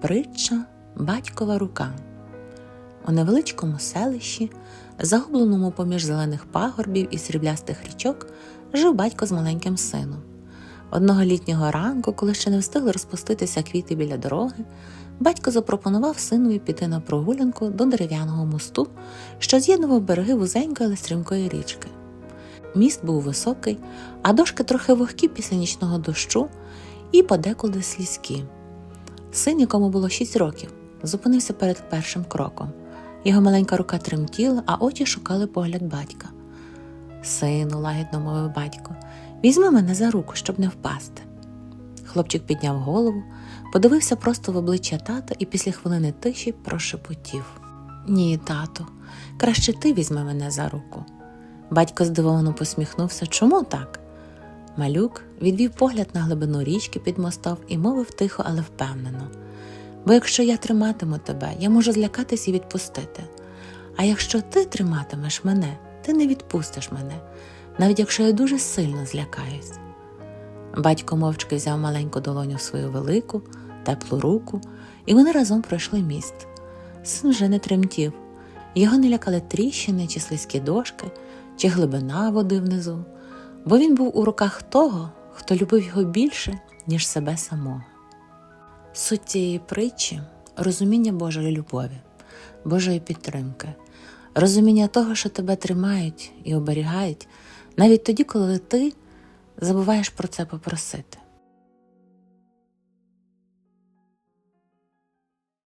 Притча Батькова рука. У невеличкому селищі, загубленому поміж зелених пагорбів і сріблястих річок, жив батько з маленьким сином. Одного літнього ранку, коли ще не встигли розпуститися квіти біля дороги, батько запропонував синові піти на прогулянку до дерев'яного мосту, що з'єднував береги вузенької, але стрімкої річки. Міст був високий, а дошки трохи вогкі після нічного дощу і подекуди слізькі. Син, якому було шість років, зупинився перед першим кроком. Його маленька рука тремтіла, а очі шукали погляд батька. Сину, лагідно мовив батько, візьми мене за руку, щоб не впасти. Хлопчик підняв голову, подивився просто в обличчя тата і після хвилини тиші прошепотів: Ні, тату, краще ти візьми мене за руку. Батько здивовано посміхнувся. Чому так? Малюк відвів погляд на глибину річки під мостом і мовив тихо, але впевнено. Бо якщо я триматиму тебе, я можу злякатись і відпустити. А якщо ти триматимеш мене, ти не відпустиш мене, навіть якщо я дуже сильно злякаюсь. Батько мовчки взяв маленьку долоню в свою велику, теплу руку, і вони разом пройшли міст. Син вже не тремтів, його не лякали тріщини чи слизькі дошки, чи глибина води внизу, бо він був у руках того, хто любив його більше, ніж себе самого. Суть цієї притчі розуміння Божої любові, Божої підтримки, розуміння того, що тебе тримають і оберігають, навіть тоді, коли ти забуваєш про це попросити.